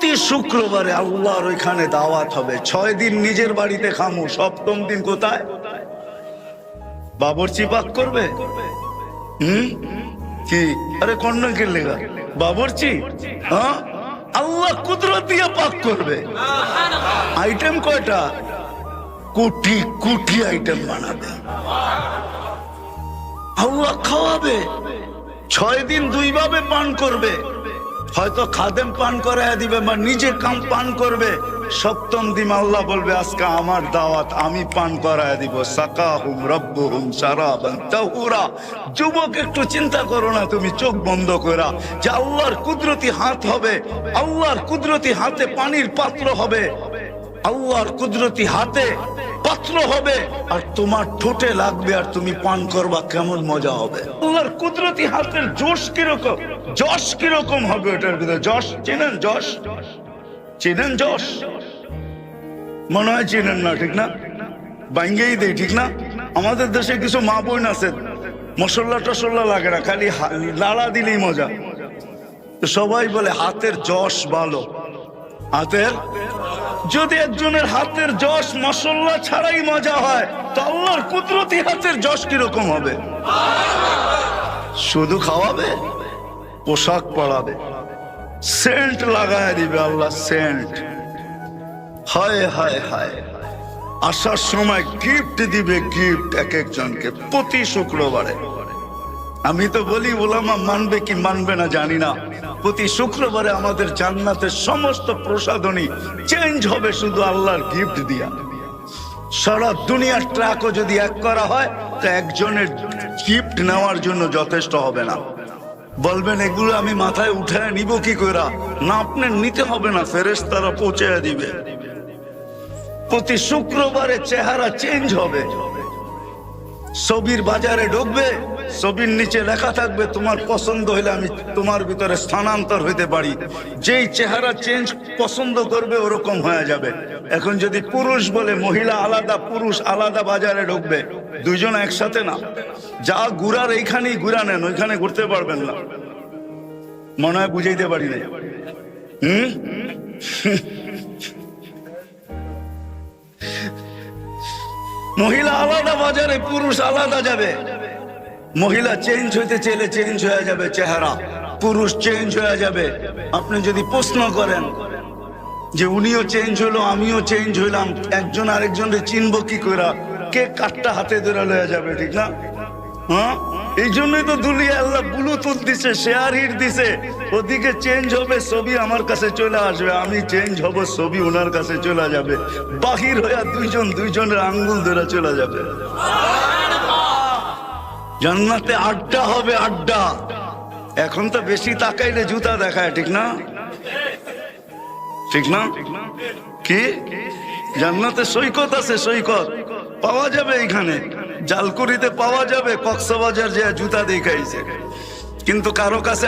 প্রতি শুক্রবারে আল্লাহর ওইখানে দাওয়াত হবে। ছয় দিন নিজের বাড়িতে খামু। সপ্তম দিন কোথায়? বাবরচি পাক করবে? হুম? কি? আরে কন্যা কে লেগা। বাবরচি? হ্যাঁ? আল্লাহ কুদরত দিয়ে পাক করবে। আইটেম কয়টা? কোটি কোটি আইটেম বানাবে। আল্লাহ খাওয়াবে। ছয় দিন দুইভাবে পান করবে। হয়তো খাদেম পান করায় দিবে বা নিজে কাম পান করবে, সপ্তম দিন আল্লাহ বলবে, আজকে আমার দাওয়াত আমি পান করায় দিব। সাকা হুম রব্ব হুম তাহুরা। যুবক, একটু চিন্তা করো না, তুমি চোখ বন্ধ করা যে আল্লাহর কুদরতি হাত হবে, আল্লাহর কুদরতি হাতে পানির পাত্র হবে। আল্লাহর কুদরতি হাতে পাত্র হবে। আর তোমার ঠোঁটে লাগবে আর তুমি পান করবা কেমন মজা হবে? আল্লাহর কুদরতি হাতের জোশ কীরকম? যশ কীরকম হবে ওটার ভিতরে? যশ চেনেন যশ চেনেন যশ মনে হয় চেনেন না ঠিক না? বাঙ্গেই দেয় ঠিক না? আমাদের দেশে কিছু মা বোন আছে মশলা টসল্লা লাগে না খালি লাড়া দিলেই মজা। তো সবাই বলে হাতের যশ ভালো। হাতের যদি একজনের হাতের যশ মশলা ছাড়াই মজা হয়, তো আল্লাহর কুদরতি হাতের যশ কীরকম হবে? শুধু খাওয়াবে? পোশাক পরাবে? সেন্ট লাগায় দিবে আল্লাহ, সেন্ট। হায় হায় হায়। আসার সময় গিফট দিবে গিফট এক একজনকে প্রতি শুক্রবারে। আমি তো বলি, ওলামা মানবে কি মানবে না জানি না। প্রতি শুক্রবারে আমাদের জান্নাতের সমস্ত প্রসাধনী চেঞ্জ হবে শুধু আল্লাহর গিফট দিয়া। সারা দুনিয়ার ট্রাকও যদি এক করা হয়, তো একজনের গিফট নেওয়ার জন্য যথেষ্ট হবে না। বলবেন, এগুলো আমি মাথায় উঠায় নিব কি করে না, আপনার নিতে হবে না ফেরেস তারা পৌঁছে দিবে। প্রতি শুক্রবারে চেহারা চেঞ্জ হবে। ছবির বাজারে ঢুকবে ছবির নিচে লেখা থাকবে, তোমার পছন্দ হইলে আমি তোমার ভিতরে স্থানান্তর হইতে পারি। যেই চেহারা চেঞ্জ পছন্দ করবে, ওরকম হয়ে যাবে। এখন যদি পুরুষ বলে, মহিলা আলাদা, পুরুষ আলাদা বাজারে ঢুকবে। দুইজন একসাথে না। যা ঘুরার এইখানেই ঘুরা নেন, ওইখানে ঘুরতে পারবেন না। মনে হয় বুঝাইতে পারি না হুম? মহিলা আলাদা বাজারে, পুরুষ আলাদা যাবে। মহিলা চেঞ্জ হইতে চাইলে চেঞ্জ হয়ে যাবে চেহারা, পুরুষ চেঞ্জ হয়ে যাবে। আপনি যদি প্রশ্ন করেন যে উনিও চেঞ্জ হলো, আমিও চেঞ্জ হইলাম, একজন আরেকজনকে চিনব কি করে কে কাঠটা হাতে ধরে লয়ে যাবে, ঠিক না? হ্যাঁ? এই জন্যই তো দুলিয়া আল্লাহ ব্লুটুথ দিছে শেয়ার হিট দিছে। ওদিকে চেঞ্জ হবে, ছবি আমার কাছে চলে আসবে, আমি চেঞ্জ হব, ছবি ওনার কাছে চলে যাবে। বাহির হইয়া দুইজন, দুইজনের আঙ্গুল ধরে চলে যাবে। জান্নাতে আড্ডা হবে আড্ডা। এখন তো বেশি তাকাইলে জুতা দেখায়, ঠিক না? ঠিক না? কি? জান্নাতে সৈকত আছে, সৈকত। পাওয়া যাবে এখানে জালকুড়িতে পাওয়া যাবে, কক্সবাজার যে জুতা দেখাইছে। কিন্তু কারও কাছে